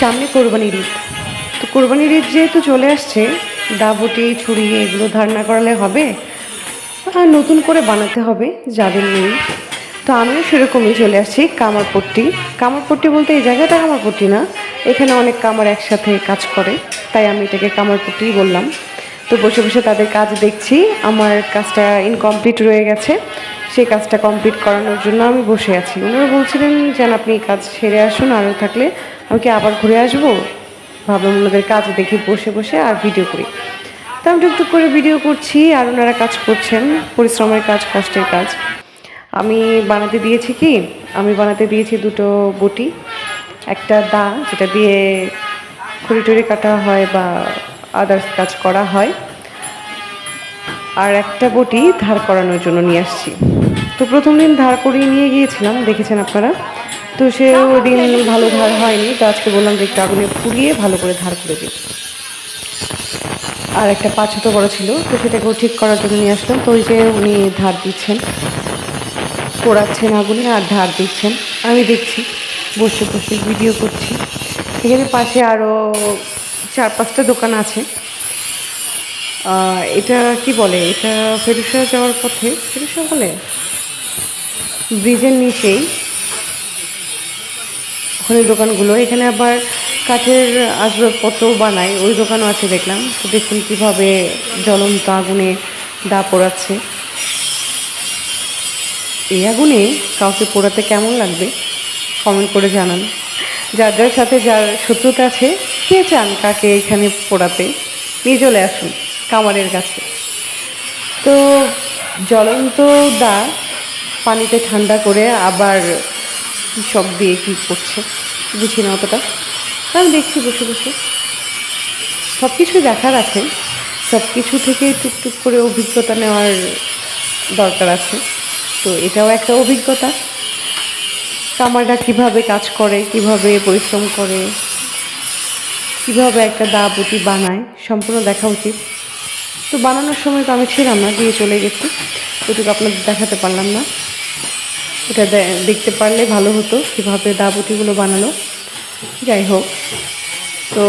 সামনে কোরবানির ঈদ। তো কোরবানির ঈদ যেহেতু চলে আসছে, দাবটি, ছুরি এগুলো ধার না করালে হবে, আর নতুন করে বানাতে হবে যাদের নেই। তো আমিও সেরকমই চলে আসছি কামারপট্টি কামারপট্টি বলতে এই জায়গাটা কামারপট্টি না, এখানে অনেক কামার একসাথে কাজ করে, তাই আমি এটাকে কামারপট্টিই বললাম। তো বসে বসে তাদের কাজ দেখছি, আমার কাজটা ইনকমপ্লিট রয়ে গেছে। সেই কাজটা কমপ্লিট করানোর জন্য আমি বসে আছি। ওনারা বলছিলেন যেন আপনি কাজ সেরে আসুন আরও থাকলে। আমি কি আবার ঘুরে আসব? ভাবলাম ওনাদের কাজ দেখি বসে বসে আর ভিডিও করি। তো আমি টুকটুক করে ভিডিও করছি আর ওনারা কাজ করছেন, পরিশ্রমের কাজ, কষ্টের কাজ। আমি বানাতে দিয়েছি কি? আমি বানাতে দিয়েছি দুটো বটি, একটা দা যেটা দিয়ে খড়ি টড়ি কাটা হয় বা আদার্স কাজ করা হয়। আর একটা বটি ধার করানোর জন্য নিয়ে আসছি। তো প্রথম দিন ধার করিয়ে নিয়ে গিয়েছিলাম, দেখেছেন আপনারা? তো সে ওই দিন ভালো ধার হয়নি, তো আজকে বললাম যে একটু আগুনে পুড়িয়ে ভালো করে ধার করে দিই। আর একটা পাঁচ হতো বড় ছিল, তো সেটাকেও ঠিক করার জন্য নিয়ে আসলাম। তো ওই যে উনি ধার দিচ্ছেন, পোড়াচ্ছেন আগুনে আর ধার দিচ্ছেন। আমি দেখছি, বসে বসে ভিডিও করছি। এখানে পাশে আরও চার পাঁচটা দোকান আছে। এটা কি বলে? এটা ফেরুসা যাওয়ার পথে ফেরুসা বলে? ব্রিজের নিচেই। ওখানে দোকানগুলো। এখানে আবার কাঠের আসবাবপত্র বানায়। ওই দোকানও আছে, দেখলাম। তো দেখুন কীভাবে জ্বলন্ত আগুনে দা পোড়াচ্ছে। এই আগুনে কাউকে পোড়াতে কেমন লাগবে? কমেন্ট করে জানান। যার যার সাথে যার শত্রুতা আছে, কে চান কাকে এখানে পোড়াতে? নিয়ে চলে আসুন। কামারের কাছে। তো জ্বলন্ত দা পানিতে ঠান্ডা করে আবার কী সব দিয়ে কী করছে বুঝি না অতটা। আমি দেখছি বসে বসে। সব কিছু দেখার আছে। সব কিছু থেকে টুকটুক করে অভিজ্ঞতা নেওয়ার দরকার আছে। তো এটাও একটা অভিজ্ঞতা। কামাররা কীভাবে কাজ করে, কীভাবে পরিশ্রম করে, কীভাবে একটা দা বুটি বানায়, সম্পূর্ণ দেখা উচিত। তো বানানোর সময় তো আমি ছিলাম না, দিয়ে চলে গেছি। ওটুকু আপনাদের দেখাতে পারলাম না। এটা দেখতে পারলে ভালো হতো কীভাবে দাবুটিগুলো বানানো যাই হোক, তো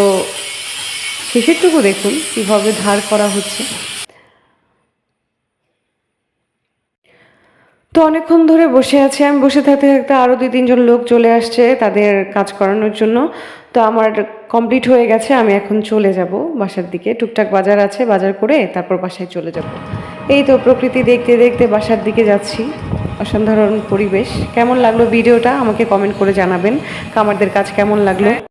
শেষেরটুকু দেখুন কীভাবে ধার করা হচ্ছে। তো অনেকক্ষণ ধরে বসে আছি আমি। বসে থাকতে থাকতে আরও দুই তিনজন লোক চলে আসছে তাদের কাজ করানোর জন্য। তো আমার কমপ্লিট হয়ে গেছে, আমি এখন চলে যাব বাসার দিকে। টুকটাক বাজার আছে, বাজার করে তারপর বাসায় চলে যাব। এই তো প্রকৃতি দেখতে দেখতে বাসার দিকে যাচ্ছি। অসাধারণ পরিবেশ। কেমন লাগল ভিডিওটা আমাকে কমেন্ট করে জানাবেন। কামারদের কাজ কেমন লাগল?